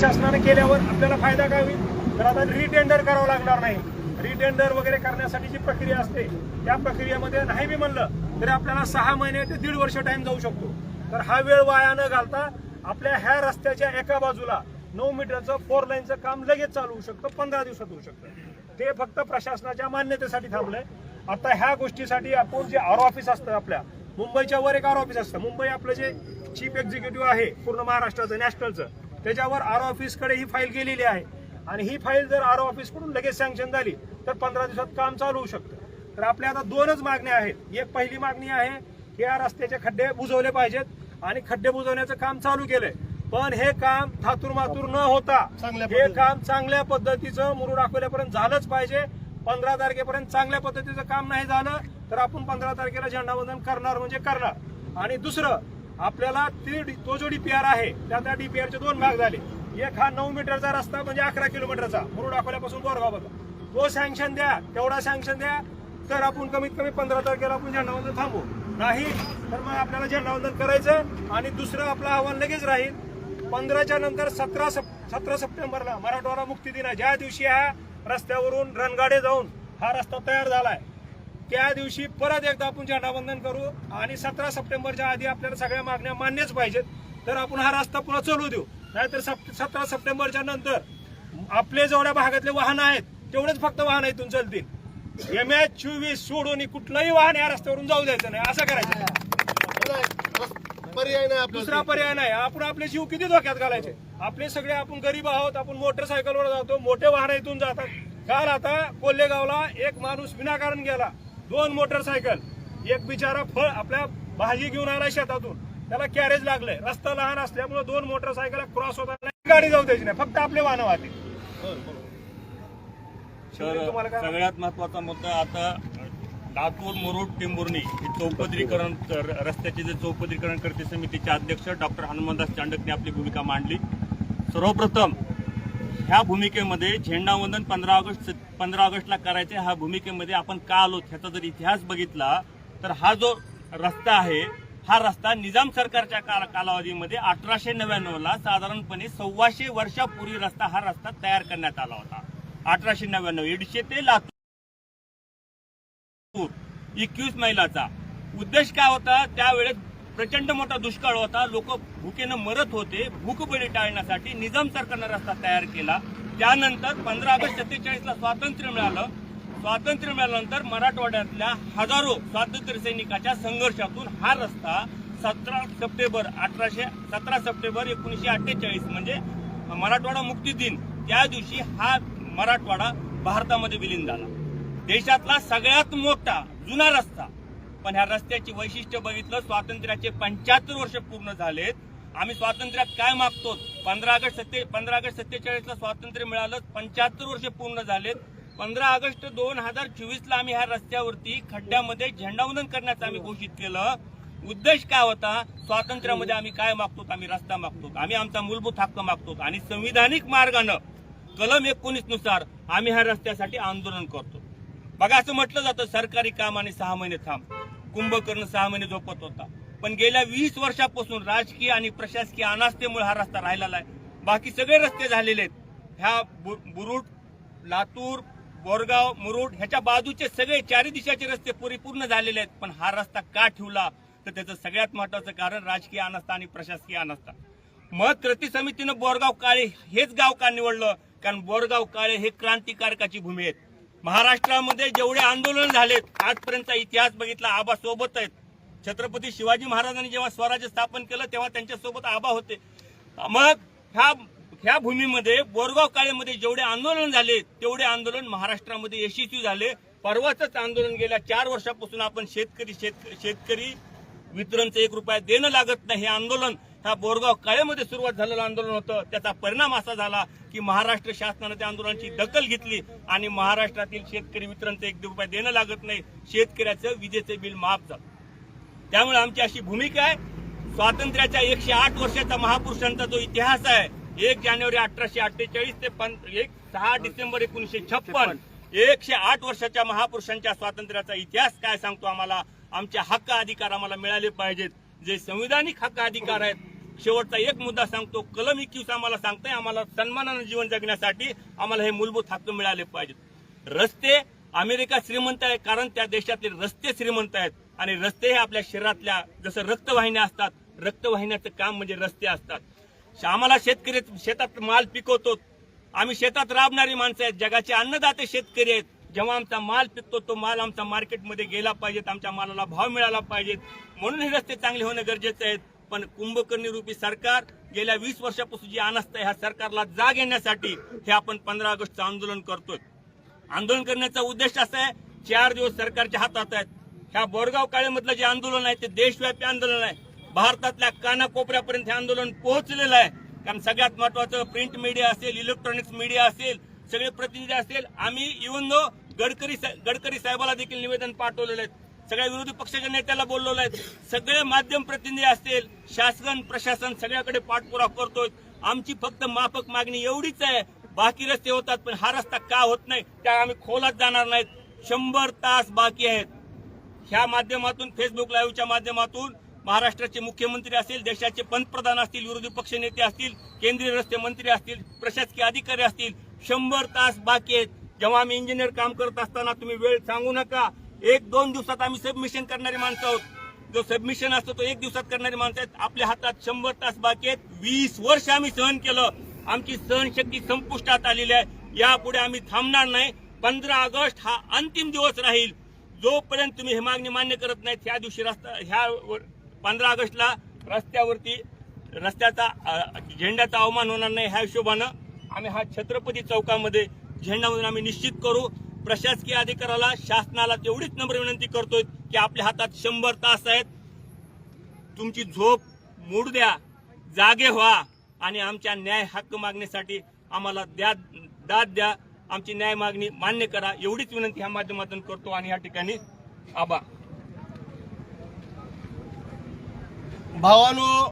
शासनाने केल्यावर आपल्याला फायदा काय होईल? तर आता रिटेंडर करावं लागणार नाही. रिटेंडर वगैरे करण्यासाठी जी प्रक्रिया असते त्या प्रक्रियेमध्ये नाही मी म्हणलं तरी आपल्याला सहा महिने ते दीड वर्ष टाइम जाऊ शकतो. तर हा वेळ वाया न घालता आपल्या ह्या रस्त्याच्या एका बाजूला नऊ मीटरचं फोर लाईनचं काम लगेच चालू होऊ शकतं पंधरा दिवसात होऊ शकतं. ते फक्त प्रशासनाच्या मान्यतेसाठी थांबलंय. आता ह्या गोष्टीसाठी आपण जे आर ऑफिस असतं आपल्या मुंबईच्या वर एक आर ऑफिस असतं. मुंबई आपलं जे चीफ एक्झिक्युटिव्ह आहे पूर्ण महाराष्ट्राचं नॅशनलचं त्याच्यावर आर ऑफिसकडे ही फाईल गेलेली आहे. आणि ही फाईल जर आर ऑफिसकडून लगेच सँक्शन झाली तर पंधरा दिवसात काम चालू होऊ शकतं. तर आपल्या आता दोनच मागण्या आहेत. एक पहिली मागणी आहे की या रस्त्याचे खड्डे बुजवले पाहिजेत आणि खड्डे बुजवण्याचं काम चालू केलंय. पण हे काम थातूर मातूर न होता हे काम चांगल्या पद्धतीचं मुरुड अकोल्यापर्यंत झालंच पाहिजे. पंधरा तारखेपर्यंत चांगल्या पद्धतीचं काम नाही झालं तर आपण पंधरा तारखेला झेंडावंदन करणार म्हणजे करणार. आणि दुसरं आपल्याला ती तो जो डीपीआर आहे त्या त्या डीपीआरचे दोन भाग झाले. एक हा नऊ मीटरचा रस्ता म्हणजे अकरा किलोमीटरचा मुरुड अकोल्यापासून बोरगाव तो सँक्शन द्या तेवढा सँक्शन द्या. तर आपण कमीत कमी पंधरा तारखेला आपण झेंडावंदन थांबू नाही तर मग आपल्याला झेंडावंदन करायचं आणि दुसरं आपलं आव्हान लगेच राहील. पंधराच्या नंतर सतरा सतरा सप्टेंबरला मराठवाडा मुक्ती दिन ज्या दिवशी हा रस्त्यावरून रणगाडे जाऊन हा रस्ता तयार झाला आहे त्या दिवशी परत एकदा आपण झेंडावंदन करू आणि सतरा सप्टेंबरच्या आधी आपल्याला सगळ्या मागण्या मान्यच पाहिजेत. तर आपण हा रस्ता पुन्हा चालू देऊ. नाहीतर सतरा सप्टेंबरच्या नंतर आपले जेवढ्या भागातले वाहन आहेत तेवढेच फक्त वाहन इथून चालतील. एम एच चोवीस सोडून कुठलंही वाहन या रस्त्यावरून जाऊ द्यायचं नाही. असं करायचं. पर्याय नाही दुसरा पर्याय नाही. आपण आपले जीव किती धोक्यात घालायचे? आपले सगळे आपण गरीब आहोत आपण मोटरसायकलवर जातो मोठे वाहन इथून जातात. काल आता कोल्हेगावला एक माणूस विनाकारण गेला. दोन मोटरसायकल एक बिचारा फळ आपल्या भाजी घेऊन आला शेतातून. त्याला कॅरेज लागलंय. रस्ता लहान असल्यामुळे दोन मोटरसायकल क्रॉस होतात गाडी जाऊ द्यायची नाही. फक्त आपले वाहन वाहते. सगळ्यात महत्त्वाचा मुद्दा आता लातूर मुरुड टेंभुर्णी हे चौपदरीकरण कर- रस्त्याचे जे चौपदरीकरण करते समितीचे अध्यक्ष डॉक्टर हनुमंतदास चांडकने आपली भूमिका मांडली. सर्वप्रथम ह्या भूमिकेमध्ये झेंडावंदन पंधरा ऑगस्ट पंधरा ऑगस्टला करायचे ह्या भूमिकेमध्ये आपण का आलो ह्याचा जर इतिहास बघितला तर हा जो रस्ता आहे हा रस्ता निजाम सरकारच्या काल- कालावधीमध्ये अठराशे नव्याण्णवला साधारणपणे सव्वाशे वर्षापूर्वी रस्ता हा रस्ता तयार करण्यात आला होता. अठराशे नव्याण्णव एडशे ते लातूर. एकवीस मैलाचा. उद्देश काय होता? त्यावेळेस प्रचंड मोठा दुष्काळ होता. लोक भुकेनं मरत होते. भूकबळी टाळण्यासाठी निजाम सरकारनं रस्ता तयार केला. त्यानंतर पंधरा ऑगस्ट सत्तेचाळीसला स्वातंत्र्य मिळालं. स्वातंत्र्य मिळाल्यानंतर मराठवाड्यातल्या हजारो स्वातंत्र्य सैनिकाच्या संघर्षातून हा रस्ता सतरा सप्टेंबर अठराशे सतरा सप्टेंबर एकोणीशे अठ्ठेचाळीस म्हणजे मराठवाडा मुक्ती दिन. त्या दिवशी हा मराठवाडा भारतामध्ये विलीन झाला. देशातला सगळ्यात मोठा जुना रस्ता पण ह्या रस्त्याची वैशिष्ट्य बघितलं स्वातंत्र्याचे पंच्याहत्तर वर्ष पूर्ण झालेत. आम्ही स्वातंत्र्यात काय मागतो? पंधरा ऑगस्ट सत्ते पंधरा ऑगस्ट सत्तेचाळीसला स्वातंत्र्य मिळालं पंच्याहत्तर वर्ष पूर्ण झालेत. पंधरा ऑगस्ट दोन हजार चोवीसला आम्ही ह्या रस्त्यावरती खड्ड्यामध्ये झेंडावंदन करण्याचं आम्ही घोषित केलं. उद्देश काय होता? स्वातंत्र्यामध्ये आम्ही काय मागतो? आम्ही रस्ता मागतो. आम्ही आमचा मूलभूत हक्क मागतो. आणि संविधानिक मार्गानं कलम एकोणीसनुसार आम्ही ह्या रस्त्यासाठी आंदोलन करतो. बघा असं म्हटलं जातं सरकारी काम आणि सहा महिने थांब. कुंभकर्ण सहा महिने झोपत होता. पण गेल्या वीस वर्षापासून राजकीय आणि प्रशासकीय अनास्थेमुळे हा रस्ता राहिलेला आहे. बाकी सगळे रस्ते झालेले आहेत. ह्या बु- बुरुड लातूर बोरगाव मुरुड ह्याच्या बाजूचे सगळे चारी दिशाचे रस्ते परिपूर्ण झालेले आहेत. पण हा रस्ता का ठेवला? तर त्याचं सगळ्यात महत्वाचं कारण राजकीय अनास्था आणि प्रशासकीय अनास्था. मग कृती समितीनं बोरगाव काळे हेच गाव का निवडलं? कारण बोरगाव काळे हे क्रांतिकारकाची भूमी आहेत. महाराष्ट्रामध्ये जेवढे आंदोलन झालेत आजपर्यंतचा इतिहास बघितला आबा सोबत आहेत. छत्रपती शिवाजी महाराजांनी जेव्हा स्वराज्य स्थापन केलं तेव्हा त्यांच्यासोबत आबा होते. मग ह्या ह्या भूमीमध्ये बोरगाव काळेमध्ये जेवढे आंदोलन झाले तेवढे आंदोलन महाराष्ट्रामध्ये यशस्वी झाले. परवाचंच आंदोलन गेल्या चार वर्षापासून आपण शेतकरी शेत शेतकरी वितरणचं एक रुपया देणं लागत नाही हे आंदोलन. हा बोरगाव काळेमध्ये सुरुवात झालेलं आंदोलन होतं. त्याचा परिणाम असा झाला की महाराष्ट्र शासनानं त्या आंदोलनाची दखल घेतली आणि महाराष्ट्रातील शेतकरी वितरणचं एक रुपये देणं लागत नाही. शेतकऱ्याचं विजेचं बिल माफ झालं. त्यामुळे आमची अशी भूमिका आहे. स्वातंत्र्याच्या एकशे आठ वर्षाचा महापुरुषांचा जो इतिहास आहे एक जानेवारी अठराशे अठ्ठेचाळीस ते एक सहा डिसेंबर एकोणीसशे छप्पन एकशे आठ वर्षाच्या महापुरुषांच्या स्वातंत्र्याचा इतिहास काय सांगतो आम्हाला? आमचे हक्क अधिकार आम्हाला मिळाले पाहिजेत. जे संविधानिक हक्क अधिकार आहेत शेवटचा एक मुद्दा सांगतो. कलम एकवीस आम्हाला सांगताय आम्हाला सन्मानानं जीवन जगण्यासाठी आम्हाला हे मूलभूत हक्क मिळाले पाहिजेत. रस्ते अमेरिका श्रीमंत आहे कारण त्या देशातले रस्ते श्रीमंत आहेत. आणि रस्ते हे आपल्या शरीरातल्या जसं रक्तवाहिन्या असतात रक्तवाहिन्याचं काम म्हणजे रस्ते असतात. आम्हाला शेतकरी शेतात माल पिकवतो. आम्ही शेतात राबणारी माणसं आहेत. जगाचे अन्नदाते शेतकरी आहेत. जेव्हा आमचा माल पिकतो तो माल आमचा मार्केटमध्ये गेला पाहिजेत. आमच्या मालाला भाव मिळाला पाहिजेत. म्हणून हे रस्ते चांगले होणं गरजेचं आहे. पण कुंभकर्णी रूपी सरकार गेल्या वीस वर्षापासून जी अनास्था ह्या सरकारला जाग येण्यासाठी हे आपण पंधरा ऑगस्टचं आंदोलन करतोय. आंदोलन करण्याचा उद्देश असा आहे चार दिवस सरकारच्या हातात आहेत. ह्या बोरगाव काळेमधलं जे आंदोलन आहे ते देशव्यापी आंदोलन आहे. भारतातल्या कानाकोपऱ्यापर्यंत हे आंदोलन पोहोचलेलं आहे. कारण सगळ्यात महत्वाचं प्रिंट मीडिया असेल इलेक्ट्रॉनिक्स मीडिया असेल सगळे प्रतिनिधी असेल. आम्ही इवन दो गडकरी गडकरी साहेबाला देखील निवेदन पाठवलेलं आहे. सगळ्या विरोधी पक्षाच्या नेत्याला बोलवलं आहे सगळे माध्यम प्रतिनिधी असतील शासन प्रशासन सगळ्याकडे पाठपुरावा करतोय. आमची फक्त माफक मागणी एवढीच आहे बाकी रस्ते होतात पण हा रस्ता का होत नाही त्या आम्ही खोलात जाणार नाहीत. शंभर तास बाकी आहेत. ह्या माध्यमातून फेसबुक लाईव्हच्या माध्यमातून महाराष्ट्राचे मुख्यमंत्री असतील देशाचे पंतप्रधान असतील विरोधी पक्ष नेते असतील केंद्रीय रस्ते मंत्री असतील प्रशासकीय अधिकारी असतील शंभर तास बाकी आहेत. जेव्हा आम्ही इंजिनियर काम करत असताना तुम्ही वेळ सांगू नका. एक दोन दिवसात आम्ही सबमिशन करणारी माणसं आहोत. जो सबमिशन असतो तो एक दिवसात करणारी माणसं आहेत. आपल्या हातात शंभर तास बाकी आहेत. वीस वर्ष आम्ही सहन केलं. आमची सहनशक्ती संपुष्टात आलेली आहे. यापुढे आम्ही थांबणार नाही. पंधरा ऑगस्ट हा अंतिम दिवस राहील. जोपर्यंत तुम्ही ही मागणी मान्य करत नाहीत ह्या दिवशी रस्ता ह्या पंधरा ऑगस्टला रस्त्यावरती रस्त्याचा झेंड्याचा अवमान होणार नाही. ह्या हिशोबानं आम्ही हा छत्रपती चौकामध्ये झेंडामधून आम्ही निश्चित करू. प्रशासकीय अधिकाऱ्याला शासनाला तेवढीच नम्र विनंती करतोय की आपल्या हातात शंभर तास आहेत. तुमची झोप मोड द्या जागे व्हा आणि आमच्या न्याय हक्क मागणीसाठी आम्हाला द्या दाद द्या. आमची न्याय मागणी मान्य करा. एवढीच विनंती ह्या माध्यमातून करतो आणि या ठिकाणी आबा भावानो